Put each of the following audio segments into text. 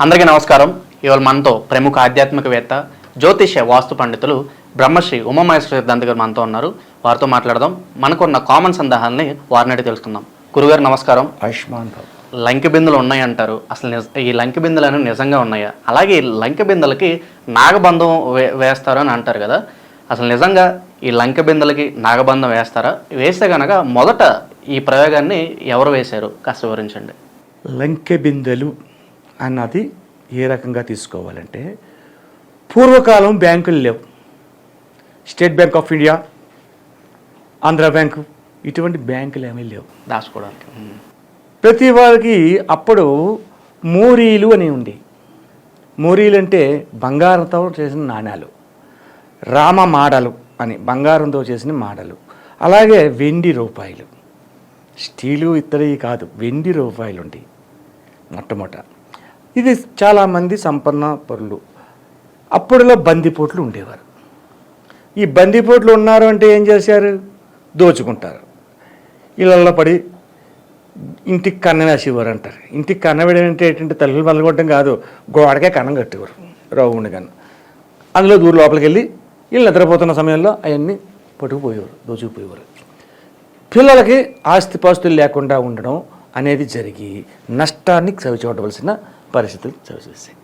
అందరికీ నమస్కారం. ఇవాళ మనతో ప్రముఖ ఆధ్యాత్మికవేత్త జ్యోతిష్య వాస్తు పండితులు బ్రహ్మశ్రీ ఉమామహేశ్వర సిద్ధాంతి గారు మనతో ఉన్నారు. వారితో మాట్లాడదాం. మనకున్న కామన్ సందేహాలని వారిని అడిగి తెలుసుకుందాం. గురుగారు నమస్కారం. ఆయుష్మాన్ లంకి బిందులు ఉన్నాయంటారు. అసలు నిజ- ఈ లంకి బిందులు అనేవి నిజంగా ఉన్నాయా? అలాగే ఈ లంకి బిందులకి నాగబంధం వే వేస్తారు అని అంటారు కదా. అసలు నిజంగా ఈ లంక బిందులకి నాగబంధం వేస్తారా? వేస్తే కనుక మొదట ఈ ప్రయోగాన్ని ఎవరు వేశారు? కాస్త వివరించండి. లంకె బిందెలు అన్నది ఏ రకంగా తీసుకోవాలంటే పూర్వకాలం బ్యాంకులు లేవు. State Bank of India Andhra bank ఇటువంటి బ్యాంకులు ఏమీ లేవు. దాచుకోవడానికి. ప్రతి వారికి అప్పుడు మోరీలు అని ఉండి. మోరీలు అంటే బంగారంతో చేసిన నాణ్యాలు రామ మాడలు అని బంగారంతో చేసిన మాడలు అలాగే వెండి రూపాయలు. స్టీలు ఇత్తడి కాదు వెండి రూపాయలు ఉండి మొట్టమొదట. ఇది చాలామంది సంపన్న పరులు. అప్పుడులో బందిపోట్లు ఉండేవారు. ఈ బందిపోట్లు ఉన్నారు అంటే ఏం చేశారు? దోచుకుంటారు. ఇళ్ళల్లో పడి ఇంటికి కన్నవేసేవారు అంటారు. ఇంటికి కన్నవేయడం అంటే ఏంటంటే తల్లులు పలగొట్టడం కాదు గోడకే కన్నం కట్టేవారు రౌండ్ కన్నం. అందులో దూరు లోపలికి వెళ్ళి వీళ్ళు నిద్రపోతున్న సమయంలో అవన్నీ పట్టుకుపోయేవారు దోచుకుపోయేవారు. పిల్లలకి ఆస్తిపాస్తులు లేకుండా ఉండడం అనేది జరిగి నష్టాన్ని చవిచూడవలసిన పరిస్థితులు చవిచూసాయి.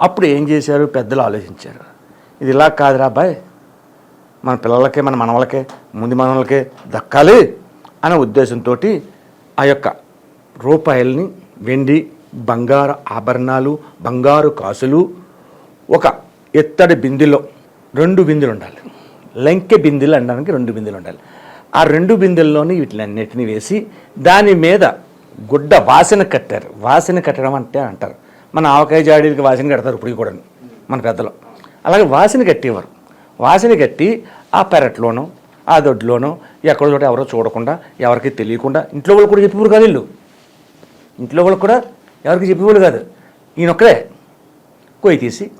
అప్పుడు ఏం చేశారు? పెద్దలు ఆలోచించారు. ఇది ఇలా కాదురా అబ్బాయి. మన పిల్లలకే మన మనవలకే ముందు మనవలకే దక్కాలి అనే ఉద్దేశంతో ఆ యొక్క రూపాయల్ని వెండి బంగారు ఆభరణాలు బంగారు కాసులు ఒక ఎత్తడి బిందెలో రెండు బిందెలు ఉండాలి. లంకె బిందెలు అనడానికి రెండు బిందెలు ఉండాలి. ఆ రెండు బిందెల్లోని వీటిలన్నిటిని వేసి దాని మీద గుడ్డ వాసన కట్టారు. వాసన కట్టడం అంటే అంటారు. మన ఆవకాయ జాడీలకి వాసన కడతారు ఇప్పుడు కూడా మన పెద్దలు. అలాగే వాసన కట్టేవారు. వాసన కట్టి ఆ పెరట్లోనో ఆ దొడ్లోనో ఎక్కడ చోట ఎవరో చూడకుండా ఎవరికి తెలియకుండా ఇంట్లో వాళ్ళు కూడా చెప్పేవారు కాదు వీళ్ళు. ఇంట్లో వాళ్ళు కూడా ఎవరికి చెప్పేవాళ్ళు కాదు. ఈయనొక్కడే కొయ్యి తీసి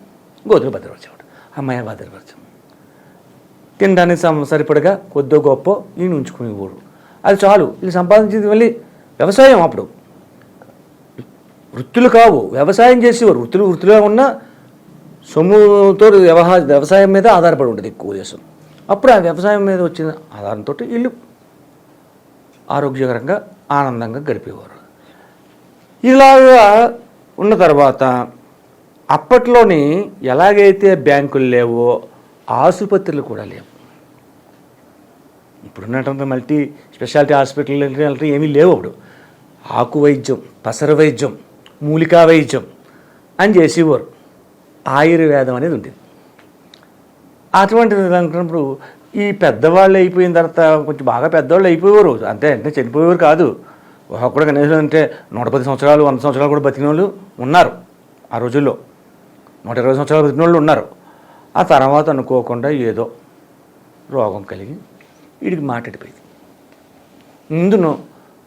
గోతులు భద్రపరిచేవాడు. అమ్మాయి భద్రపరచం? తినడానికి సరిపడగా కొద్దో గొప్ప ఈయన ఉంచుకునేవాడు అది చాలు. వీళ్ళు సంపాదించింది మళ్ళీ వ్యవసాయం అప్పుడు. వృత్తులు కావు. వ్యవసాయం చేసేవారు. వృత్తులు వృత్తిలో ఉన్న సొమ్ముతో వ్యవహార వ్యవసాయం మీద ఆధారపడి ఉంటుంది ఎక్కువ దేశం. అప్పుడు ఆ వ్యవసాయం మీద వచ్చిన ఆధారంతో వీళ్ళు ఆరోగ్యకరంగా ఆనందంగా గడిపేవారు. ఇలాగా ఉన్న తర్వాత అప్పట్లోని ఎలాగైతే బ్యాంకులు లేవో ఆసుపత్రులు కూడా లేవు. ఇప్పుడున్నటువంటి మల్టీ స్పెషాలిటీ హాస్పిటల్ అంటే ఏమీ లేవు అప్పుడు. ఆకు వైద్యం పసర వైద్యం మూలికా వైద్యం అని చేసేవారు. ఆయుర్వేదం అనేది ఉండేది అటువంటిది అనుకున్నప్పుడు ఈ పెద్దవాళ్ళు అయిపోయిన తర్వాత కొంచెం బాగా పెద్దవాళ్ళు అయిపోయేవారు. అంతే అంటే చనిపోయేవారు కాదు. ఒకడు కనీసం అంటే నూట పది సంవత్సరాలు వంద సంవత్సరాలు కూడా బతికిన వాళ్ళు ఉన్నారు ఆ రోజుల్లో. నూట ఇరవై సంవత్సరాలు బతికిన వాళ్ళు ఉన్నారు. ఆ తర్వాత అనుకోకుండా ఏదో రోగం కలిగి వీడికి మాట్లాడిపోయింది. ముందును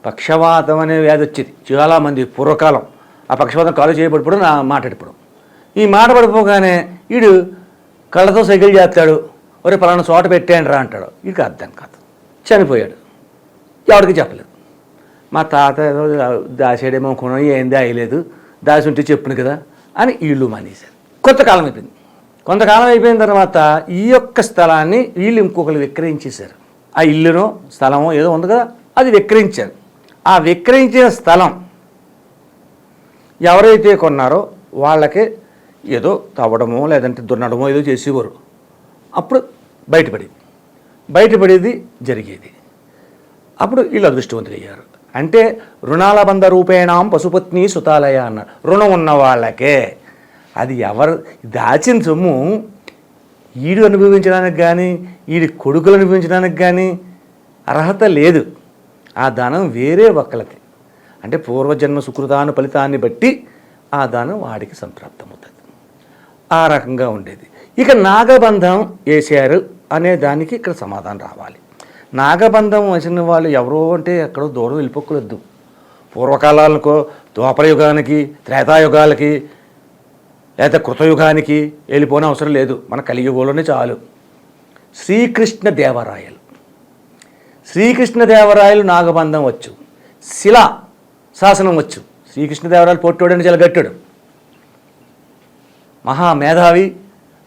పక్షవాతం అనే వ్యాధి వచ్చేది. చాలామంది పూర్వకాలం ఆ పక్షవాతం కాలు చేయబడిపోవడం నా మాట్లాడిపోవడం. ఈ మాట పడిపోగానే వీడు కళ్ళతో సైకిల్ చేస్తాడు ఒరే పలానా చోట పెట్టాను రా అంటాడు. వీడికి అర్థం కాదు. చనిపోయాడు. ఎవరికి చెప్పలేదు. మా తాత ఏదో దాసేడేమో కొన ఏం అయ్యలేదు దాసి ఉంటే చెప్పును కదా అని వీళ్ళు మానేశారు. కొంతకాలం అయిపోయింది. కొంతకాలం అయిపోయిన తర్వాత ఈ యొక్క స్థలాన్ని వీళ్ళు ఇంకొకరు విక్రయించేశారు. ఆ ఇల్లునో స్థలమో ఏదో ఉంది కదా అది విక్రయించారు. ఆ విక్రయించిన స్థలం ఎవరైతే కొన్నారో వాళ్ళకే ఏదో తవ్వడమో లేదంటే దున్నడమో ఏదో చేసేవారు. అప్పుడు బయటపడేది. బయటపడేది జరిగేది. అప్పుడు వీళ్ళు అదృష్టవంతులు అయ్యారు. అంటే రుణాల బంధ రూపేణాం పశుపత్ని సుతాలయ అన్నారు రుణం ఉన్న వాళ్ళకే. అది ఎవరు దాచిన సొమ్ము ఈడు అనుభవించడానికి కానీ ఈడి కొడుకులు అనుభవించడానికి కానీ అర్హత లేదు. ఆ దానం వేరే ఒక్కలకి అంటే పూర్వజన్మ సుకృతాను ఫలితాన్ని బట్టి ఆ దానం వాడికి సంప్రాప్తమవుతుంది. ఆ రకంగా ఉండేది. ఇక నాగబంధం వేశారు అనే దానికి ఇక్కడ సమాధానం రావాలి. నాగబంధం వేసిన వాళ్ళు ఎవరో అంటే ఎక్కడో దూరం వెళ్ళిపోకూడదు. పూర్వకాలాలకో ద్వాపరయుగానికి త్రేతాయుగాలకి లేదా కృతయుగానికి వెళ్ళిపోని అవసరం లేదు. మన కలియుగంలోనే చాలు. శ్రీకృష్ణ దేవరాయలు. శ్రీకృష్ణదేవరాయలు నాగబంధం వచ్చు. శిల శాసనం వచ్చు. శ్రీకృష్ణదేవరాయలు పొట్టోడని చాలా మహా మహామేధావి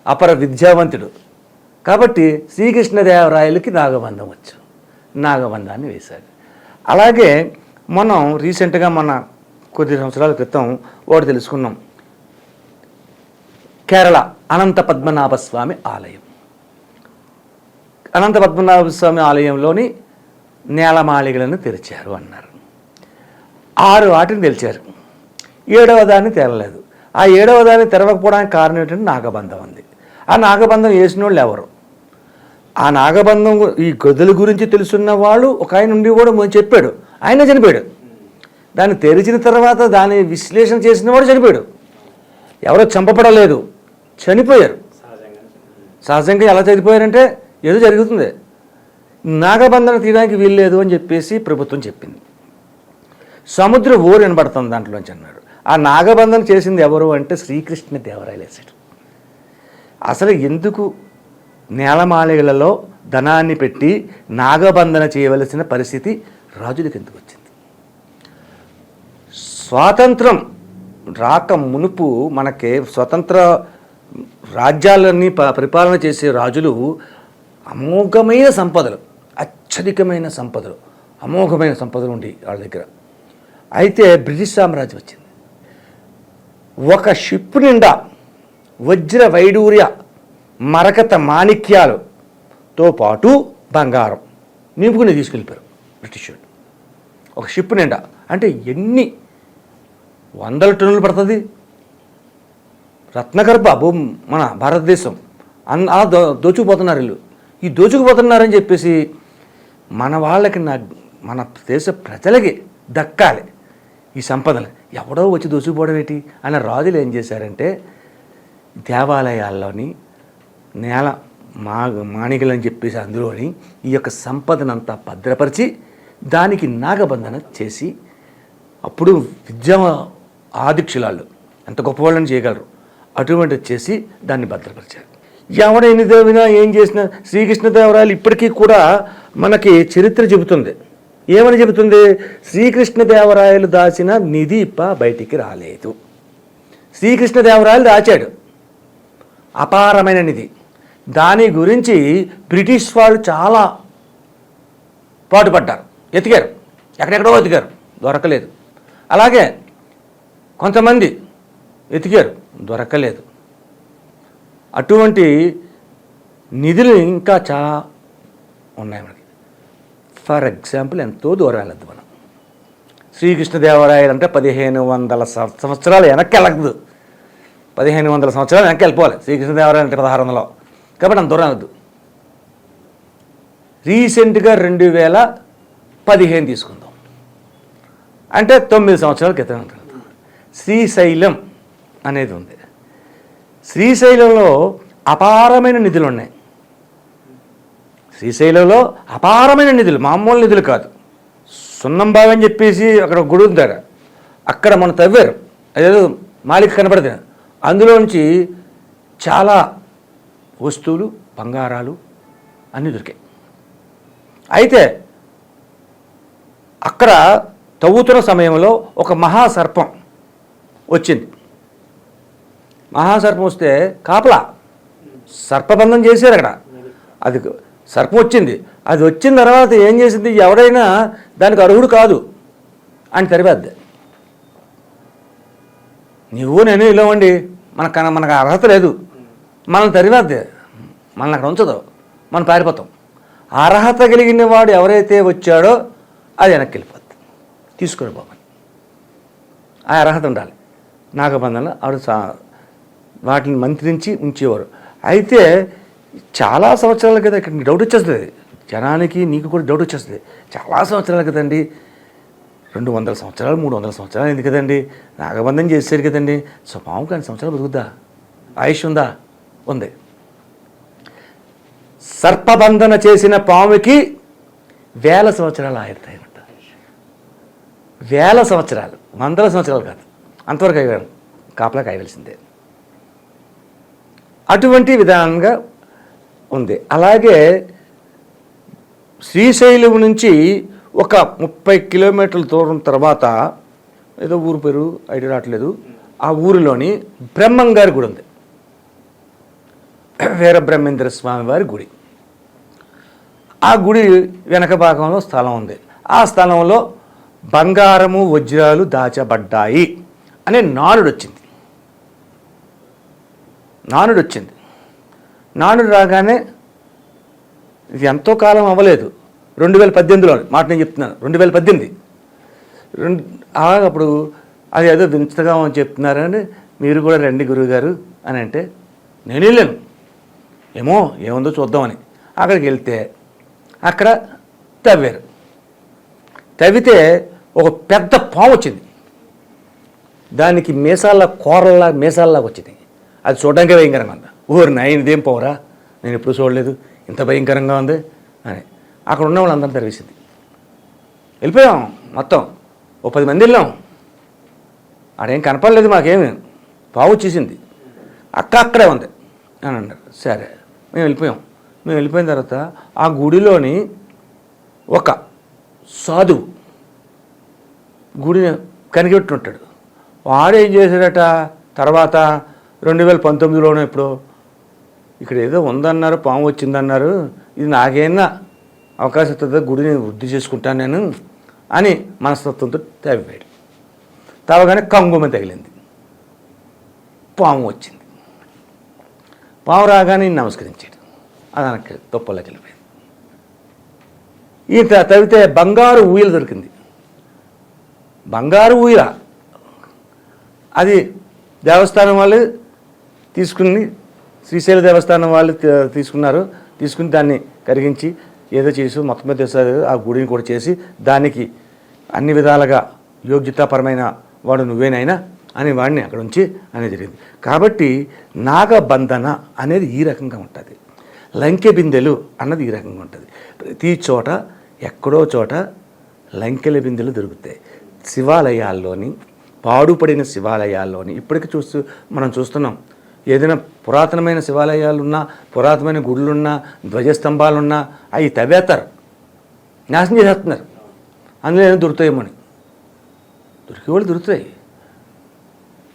అపర విద్యావంతుడు. కాబట్టి శ్రీకృష్ణదేవరాయలకి నాగబంధం వచ్చు. నాగబంధాన్ని వేశాడు అలాగే మనం రీసెంట్గా మన కొద్ది సంవత్సరాల క్రితం ఒకటి తెలుసుకున్నాం. కేరళ అనంత పద్మనాభ స్వామి ఆలయం. అనంత పద్మనాభ స్వామి ఆలయంలోని నేలమాళిగలను తెరిచారు అన్నారు. ఆరు వాటిని తెరిచారు. ఏడవ దాన్ని తెరలేదు. ఆ ఏడవ దాన్ని తెరవకపోవడానికి కారణం ఏంటంటే నాగబంధం ఉంది. ఆ నాగబంధం వేసిన వాళ్ళు ఎవరు? ఆ నాగబంధం ఈ గదుల గురించి తెలుసున్న వాళ్ళు ఒక ఆయన ఉండి కూడా చెప్పాడు. ఆయన చనిపోయాడు. దాన్ని తెరిచిన తర్వాత దాన్ని విశ్లేషణ చేసిన వాడు చనిపోయాడు. ఎవరో చంపబడలేదు. చనిపోయారు. సహజంగా. ఎలా చనిపోయారంటే ఏదో జరుగుతుంది. నాగబంధన తీయడానికి వీల్లేదు అని చెప్పేసి ప్రభుత్వం చెప్పింది. సముద్ర ఓరు వినబడుతుంది దాంట్లోంచి అన్నాడు. ఆ నాగబంధన చేసింది ఎవరు అంటే శ్రీకృష్ణ దేవరాయలు వేసాడు అసలు ఎందుకు నేలమాళిగలలో ధనాన్ని పెట్టి నాగబంధన చేయవలసిన పరిస్థితి రాజులకు ఎందుకు వచ్చింది? స్వాతంత్రం రాక మునుపు మనకి స్వతంత్ర రాజ్యాలన్నీ ప- పరిపాలన చేసే రాజులు అమోఘమైన సంపదలు అత్యధికమైన సంపదలు అమోఘమైన సంపదలు ఉండి వాళ్ళ దగ్గర. అయితే బ్రిటిష్ సామ్రాజ్యం వచ్చింది. ఒక షిప్ నిండా వజ్ర వైడూర్య మరకత మాణిక్యాలతో పాటు బంగారం నింపుకుని తీసుకెళ్ళిపోయారు బ్రిటిష్ వాళ్ళు ఒక షిప్ నిండా అంటే ఎన్ని వందల టన్నులు పడుతుంది? రత్నగర్భ భూ మన భారతదేశం. అన్ అలా దో దోచుకుపోతున్నారు వీళ్ళు. ఈ దోచుకుపోతున్నారని చెప్పేసి మన వాళ్ళకి నా మన దేశ ప్రజలకి దక్కాలి. ఈ సంపదలు. ఎవడో వచ్చి దోచుకుపోవడం ఏంటి? అన్న రాజులు ఏం చేశారంటే దేవాలయాల్లోని నేల మా మాణికలని చెప్పేసి అందులోని ఈ యొక్క సంపదనంతా భద్రపరిచి దానికి నాగబంధన చేసి అప్పుడు విద్యా ఆదిక్షులాళ్ళు ఎంత గొప్పవాళ్ళని చేయగలరు. అటువంటి చేసి దాన్ని భద్రపరిచారు. ఎవడ దేవినా ఏం చేసినా శ్రీకృష్ణదేవరాయలు ఇప్పటికీ కూడా మనకి చరిత్ర చెబుతుంది. ఏమని చెబుతుంది? శ్రీకృష్ణదేవరాయలు దాచిన నిధి ఇప్ప బయటికి రాలేదు. శ్రీకృష్ణదేవరాయలు దాచాడు. అపారమైన నిధి. దాని గురించి బ్రిటిష్ వాళ్ళు చాలా పాటుపడ్డారు. ఎతికారు. ఎక్కడెక్కడో ఎతికారు దొరకలేదు. అలాగే కొంతమంది ఎతికారు. దొరకలేదు. అటువంటి నిధులు ఇంకా చాలా ఉన్నాయి మనకి. ఫర్ ఎగ్జాంపుల్ ఎంతో దూరం వెళ్ళద్దు మనం. శ్రీకృష్ణదేవరాయలు అంటే పదిహేను వందల సంవత్సరాలు వెనక్కి వెళ్ళదు పదిహేను వందల సంవత్సరాలు వెనక్కి వెళ్ళిపోవాలి. శ్రీకృష్ణదేవరాయలు అంటే పదహారు వందలో. కాబట్టి అంత దూరం వెళ్ళదు రీసెంట్గా రెండు వేల పదిహేను తీసుకుందాం. అంటే తొమ్మిది సంవత్సరాల క్రితం శ్రీశైలం అనేది ఉంది. శ్రీశైలంలో అపారమైన నిధులు ఉన్నాయి శ్రీశైలంలో అపారమైన నిధులు మామూలు నిధులు కాదు. సున్నం బావి అని చెప్పేసి అక్కడ గుడి ఉందాడ అక్కడ మనం తవ్వారు. అదేదో మాలిక కనపడుతుంది అందులోంచి చాలా వస్తువులు బంగారాలు అన్నీ దొరికాయి. అయితే అక్కడ తవ్వుతున్న సమయంలో ఒక మహాసర్పం వచ్చింది. మహాసర్పం వస్తే కాపలా. సర్పబంధం చేశారు అక్కడ. అది సర్పం వచ్చింది. అది వచ్చిన తర్వాత ఏం చేసింది? ఎవరైనా దానికి అర్హుడు కాదు అని తరివేద్ది నువ్వు నేను ఇలా మనకు మనకు అర్హత లేదు. మనల్ని తరివేద్ది మనల్ని అక్కడ ఉంచదు. మనం పారిపోతాం. అర్హత కలిగిన వాడు ఎవరైతే వచ్చాడో అది వెనక్కి వెళ్ళిపోద్ది. తీసుకుని పోమని ఆ అర్హత ఉండాలి. నాగబంధంలో ఆవిడ సా వాటిని మంత్రించి ఉంచేవారు. అయితే చాలా సంవత్సరాల కదా ఇక్కడ డౌట్ వచ్చేస్తుంది. జనానికి నీకు కూడా డౌట్ వచ్చేస్తుంది. చాలా సంవత్సరాలు కదండి రెండు వందల సంవత్సరాలు మూడు వందల సంవత్సరాలు ఎందుకు కదండి. నాగబంధం చేశారు కదండి. సో పాము కానీ సంవత్సరాలు బతుకుద్దా? ఆయుష్ ఉందా? ఉంది. సర్పబంధన చేసిన పాముకి వేల సంవత్సరాలు ఆయుర్తాయన్నమాట వేల సంవత్సరాలు వందల సంవత్సరాలు కాదు. అంతవరకు అయ్యారు కాపలా కాయవలసిందే. అటువంటి విధానంగా ఉంది. అలాగే శ్రీశైలం నుంచి ఒక ముప్పై కిలోమీటర్ల దూరం తర్వాత ఏదో ఊరు పేరు ఐడియా రావట్లేదు. ఆ ఊరిలోని బ్రహ్మంగారి గుడి ఉంది. వీరబ్రహ్మేంద్ర స్వామి వారి గుడి. ఆ గుడి వెనక భాగంలో స్థలం ఉంది. ఆ స్థలంలో బంగారము వజ్రాలు దాచబడ్డాయి అనే నానుడు వచ్చింది నానుడు వచ్చింది నానుడు రాగానే ఇది ఎంతో కాలం అవ్వలేదు. రెండు వేల పద్దెనిమిదిలో మాట నేను చెప్తున్నాను. రెండు వేల పద్దెనిమిది రెండు అలాగప్పుడు అది ఏదో వింతగా అని చెప్తున్నారని మీరు కూడా రండి గురువుగారు అని అంటే నేను వెళ్ళాను. ఏమో ఏముందో చూద్దామని. అక్కడికి వెళ్తే అక్కడ తవ్వారు. తవ్వితే ఒక పెద్ద పాము వచ్చింది. దానికి మీసాల కూరల్లా మీసాల్లాగా వచ్చింది. అది చూడడానికి భయంకరంగా ఉంది. ఊరు నాయన ఇదేం పోరా? నేను ఎప్పుడు చూడలేదు. ఇంత భయంకరంగా ఉంది అని. అక్కడ ఉన్న వాళ్ళందరం తెరిసింది వెళ్ళిపోయాం మొత్తం. ఓ పది మంది వెళ్ళాం. ఆడేం కనపడలేదు మాకేమి. పావు వచ్చేసింది. అక్క అక్కడే ఉంది అని అన్నారు. సరే మేము వెళ్ళిపోయాం. మేము వెళ్ళిపోయిన తర్వాత ఆ గుడిలోని ఒక సాధువు గుడిని కనిపెట్టుంటాడు వాడు ఏం చేశాడట? తర్వాత రెండు వేల పంతొమ్మిదిలోనే ఇప్పుడు ఇక్కడ ఏదో ఉందన్నారు పాము వచ్చిందన్నారు. ఇది నాకేనా అవకాశం వస్తుందా? గుడిని వృద్ధి చేసుకుంటాను నేను అని మనస్తత్వంతో తవ్వాడు. తవ్వగానే కంగుమ తగిలింది. పాము వచ్చింది. పాము రాగానే నమస్కరించాడు. అది వెనక్కి తుప్పలోకి వెళ్ళిపోయింది. ఈ తవ్వితే బంగారు ఊయలు దొరికింది. బంగారు ఊయల అది దేవస్థానం వాళ్ళు తీసుకుని శ్రీశైల దేవస్థానం వాళ్ళు తీసుకున్నారు. తీసుకుని దాన్ని కరిగించి ఏదో చేసి మొత్తం మీద ఆ గుడిని కూడా చేసి దానికి అన్ని విధాలుగా యోగ్యతాపరమైన వాడు నువ్వేనైనా అని వాడిని అక్కడ ఉంచి అనేది జరిగింది. కాబట్టి నాగబంధన అనేది ఈ రకంగా ఉంటుంది. లంకె బిందెలు అన్నది ఈ రకంగా ఉంటుంది. ప్రతి చోట ఎక్కడో చోట లంకెల బిందెలు దొరుకుతాయి. శివాలయాల్లోని పాడుపడిన శివాలయాల్లోని ఇప్పటికి చూస్తూ మనం చూస్తున్నాం. ఏదైనా పురాతనమైన శివాలయాలున్నా పురాతనమైన గుడులున్నా ధ్వజస్తంభాలున్నా అవి తవ్వేస్తారు. నాశనం చేసేస్తున్నారు. అందులో ఏమైనా దొరుకుతాయేమోని? దొరికే వాళ్ళు దొరుకుతాయి.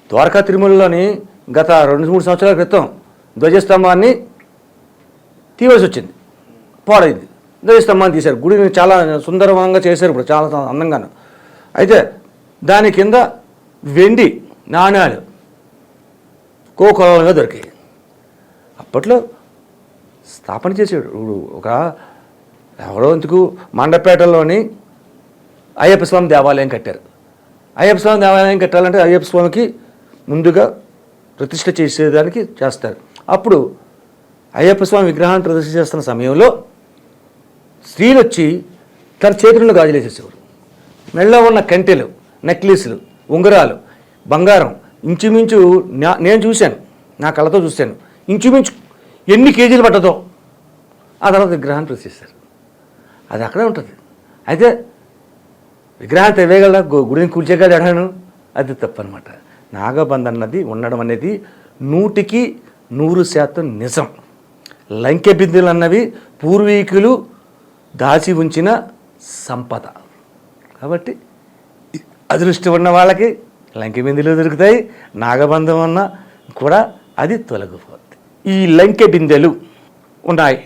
ద్వారకా తిరుమలలోని గత రెండు మూడు సంవత్సరాల క్రితం ధ్వజస్తంభాన్ని తీయవలసి వచ్చింది. పాడైంది. ధ్వజస్తంభాన్ని తీశారు. గుడిని చాలా సుందరంగా చేశారు ఇప్పుడు చాలా అందంగాను. అయితే దాని కింద వెండి నాణ్యాలు కోకోలంగా దొరికాయి. అప్పట్లో స్థాపన చేసాడు ఇప్పుడు ఒక ఎవరో ఎందుకు మండపేటలోని అయ్యప్ప స్వామి దేవాలయం కట్టారు. అయ్యప్ప స్వామి దేవాలయం కట్టాలంటే అయ్యప్ప స్వామికి ముందుగా ప్రతిష్ఠ చేసేదానికి చేస్తారు. అప్పుడు అయ్యప్ప స్వామి విగ్రహాన్ని ప్రదర్శన చేస్తున్న సమయంలో స్త్రీలు వచ్చి తన చేతులను గాజులేసేసేవారు. మెళ్ళలో ఉన్న కంటెలు నెక్లెస్లు ఉంగరాలు బంగారం ఇంచుమించు నా- నేను చూశాను నా కళ్ళతో చూశాను. ఇంచుమించు ఎన్ని కేజీలు పట్టదో ఆ తర్వాత విగ్రహాన్ని ప్రశ్నిస్తారు అది అక్కడే ఉంటుంది. అయితే విగ్రహాన్ని తెవేయగల గుడిని కూల్చేయగలడు ఎడాను అది తప్పనమాట. నాగబంధ అన్నది ఉండడం అనేది నూటికి నూరు శాతం నిజం. లంకె బిందులు అన్నవి పూర్వీకులు దాచి ఉంచిన సంపద. కాబట్టి అదృష్టం ఉన్న వాళ్ళకి లంకె బిందెలు దొరుకుతాయి. నాగబంధం ఉన్న కూడా అది తొలగిపోతుంది ఈ లంకె బిందెలు ఉన్నాయి.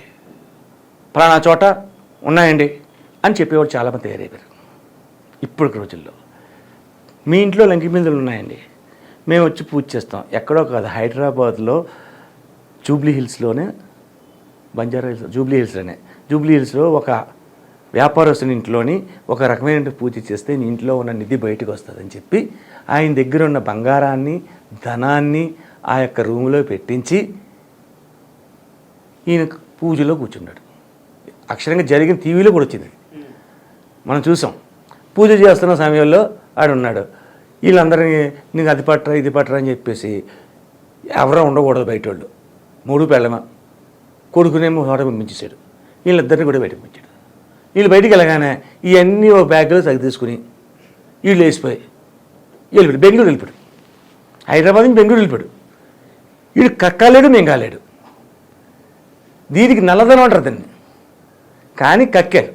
ఫలానా చోట ఉన్నాయండి అని చెప్పేవాడు చాలామంది తయారైపోయారు ఇప్పుడు రోజుల్లో మీ ఇంట్లో లంకి బిందులు ఉన్నాయండి. మేము వచ్చి పూజ చేస్తాం. ఎక్కడో కాదు హైదరాబాద్లో జూబ్లీ హిల్స్లోనే బంజారా హిల్స్ జూబ్లీ హిల్స్లోనే. జూబ్లీ హిల్స్లో ఒక వ్యాపారస్తుని ఇంట్లోని ఒక రకమైన పూజ చేస్తే నీ ఇంట్లో ఉన్న నిధి బయటకు వస్తుందని చెప్పి ఆయన దగ్గర ఉన్న బంగారాన్ని ధనాన్ని ఆ యొక్క రూములో పెట్టించి ఈయన పూజలో కూర్చున్నాడు. అక్షరంగా జరిగిన టీవీలో కూడా వచ్చింది. మనం చూసాం. పూజ చేస్తున్న సమయంలో ఆడున్నాడు వీళ్ళందరినీ నీకు అది పట్టరా ఇది పట్టరా అని చెప్పేసి ఎవరో ఉండకూడదు బయట వాళ్ళు మూడు పెళ్ళమ. కొడుకునేమో హోట పంపించేశాడు. వీళ్ళిద్దరిని కూడా బయట పంపించాడు. వీళ్ళు బయటికి వెళ్ళగానే ఇవన్నీ ఒక బ్యాగ్లో తగ్గి తీసుకుని వీళ్ళు వేసిపోయి వెళ్ళిపోయాడు. బెంగళూరు వెళ్ళిపోయాడు. హైదరాబాద్ నుంచి బెంగళూరు వెళ్ళిపోయాడు. వీడు కక్కలేడు మేము కాలేడు. దీనికి నల్లదనం అంటారు దాన్ని. కానీ కక్కారు.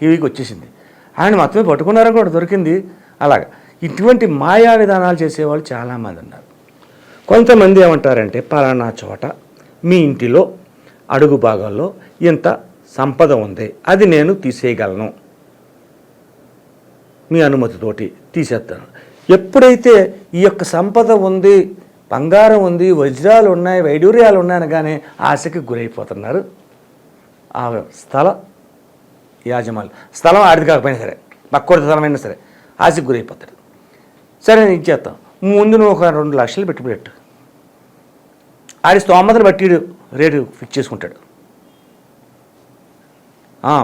టీవీకి వచ్చేసింది. ఆయన మొత్తమే పట్టుకున్నారని కూడా దొరికింది. అలాగా. ఇటువంటి మాయా విధానాలు చేసేవాళ్ళు చాలామంది ఉన్నారు. కొంతమంది ఏమంటారంటే పలానా చోట మీ ఇంటిలో అడుగు భాగాల్లో ఇంత సంపద ఉంది అది నేను తీసేయగలను. మీ అనుమతితోటి తీసేస్తాను. ఎప్పుడైతే ఈ యొక్క సంపద ఉంది బంగారం ఉంది వజ్రాలు ఉన్నాయి వైడూర్యాలు ఉన్నాయి కానీ ఆశకి గురైపోతున్నారు ఆ స్థల యాజమాన్లు స్థలం ఆడిది కాకపోయినా సరే పక్కోడి స్థలమైనా సరే ఆశకి గురైపోతాడు సరే నేను ఇచ్చేస్తాం ముందు నువ్వు ఒక రెండు లక్షలు పెట్టుబడి ఆడి స్తోమతను బట్టి రేటు ఫిక్స్ చేసుకుంటాడు.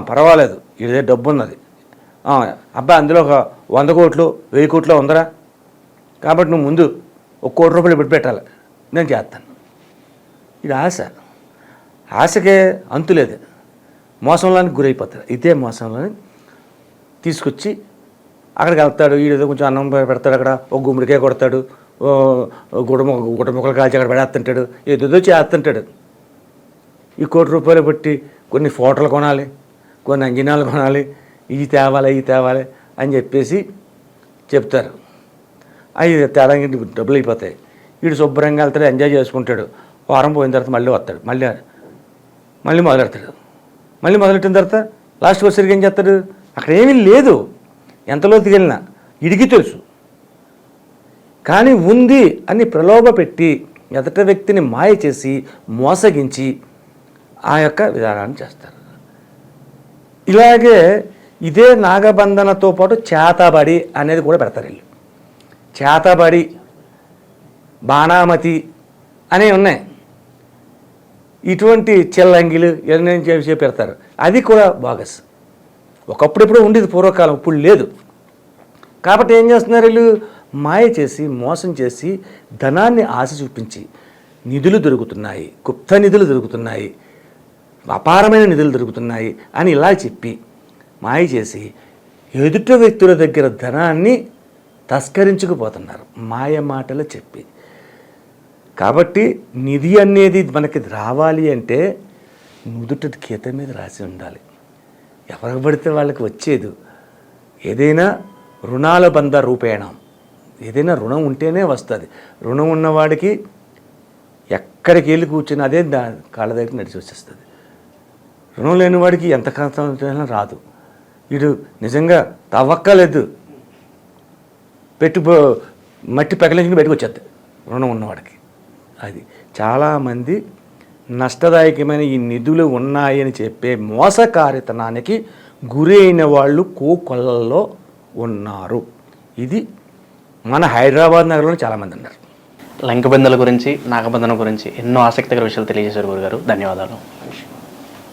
పర్వాలేదు ఇదే డబ్బు ఉన్నది అబ్బాయి అందులో ఒక వంద కోట్లు వెయ్యి కోట్లు ఉందరా? కాబట్టి నువ్వు ముందు ఒక కోటి రూపాయలు పెట్టి పెట్టాలి. నేను చేస్తాను. ఇది ఆశ. ఆశకే అంతు లేదు. మోసంలోనికి గురైపోతాడు ఇదే మోసంలోని తీసుకొచ్చి అక్కడికి వెళ్తాడు. ఈడేదో కొంచెం అన్నం పెడతాడు అక్కడ ఒక గుమ్మడికాయ కొడతాడు ఓ గుడమ గుడ ముక్కలు కాల్చి అక్కడ పడేస్తుంటాడు ఏదేదో చేస్తుంటాడు. ఈ కోటి రూపాయలు పెట్టి కొన్ని ఫోటోలు కొనాలి. కొన్ని అంజనాలు కొనాలి ఇవి తేవాలి ఇవి తేవాలి అని చెప్పేసి చెప్తారు. అవి తేడానికి డబ్బులు అయిపోతాయి. వీడు శుభ్రంగా వెళ్తాడు ఎంజాయ్ చేసుకుంటాడు. వారం పోయిన తర్వాత మళ్ళీ వస్తాడు. మళ్ళీ మళ్ళీ మొదలెడతాడు. మళ్ళీ మొదలెట్టిన తర్వాత లాస్ట్ వచ్చరికి ఏం చేస్తాడు? అక్కడ ఏమీ లేదు. ఎంతలో దిగిలినా ఇడికి తెలుసు. కానీ ఉంది అని ప్రలోభ పెట్టి ఎదట వ్యక్తిని మాయ చేసి మోసగించి ఆ యొక్క విధానాన్ని చేస్తారు. ఇలాగే ఇదే నాగబంధనతో పాటు చేతబడి అనేది కూడా పెడతారు వీళ్ళు. చేతబడి బాణామతి అనేవి ఉన్నాయి. ఇటువంటి చిల్లంగిలు ఇవన్నీ చేసి పెడతారు. అది కూడా బాగస్. ఒకప్పుడు ఇప్పుడు ఉండేది పూర్వకాలం ఇప్పుడు లేదు. కాబట్టి ఏం చేస్తున్నారు వీళ్ళు? మాయ చేసి మోసం చేసి ధనాన్ని ఆశ చూపించి నిధులు దొరుకుతున్నాయి గుప్త నిధులు దొరుకుతున్నాయి. అపారమైన నిధులు దొరుకుతున్నాయి అని ఇలా చెప్పి మాయ చేసి ఎదుట వ్యక్తుల దగ్గర ధనాన్ని తస్కరించుకుపోతున్నారు. మాయ మాటలు చెప్పి. కాబట్టి నిధి అనేది మనకి రావాలి అంటే నుదుట గీత మీద రాసి ఉండాలి. ఎవరికి పడితే వాళ్ళకి వచ్చేది. ఏదైనా రుణాల బంధ రూపేణం. ఏదైనా రుణం ఉంటేనే వస్తుంది. రుణం ఉన్నవాడికి ఎక్కడికి వెళ్ళి కూర్చుని అదే దా కాళ్ళ దగ్గర నడిచి వచ్చేస్తుంది. రుణం లేని వాడికి ఎంత కష్టం రాదు. వీడు నిజంగా తవ్వక్కలేదు పెట్టి మట్టి పెకలించుకుని బయటకు వచ్చేది రుణం ఉన్నవాడికి. అది చాలామంది నష్టదాయకమైన ఈ నిధులు ఉన్నాయని చెప్పే మోసకారితనానికి గురైన వాళ్ళు కోకొల్లలో ఉన్నారు. ఇది మన హైదరాబాద్ నగరంలో చాలామంది ఉన్నారు. లంక గురించి నాగబంధన గురించి ఎన్నో ఆసక్తికర విషయాలు తెలియజేశారు గురుగారు. ధన్యవాదాలు.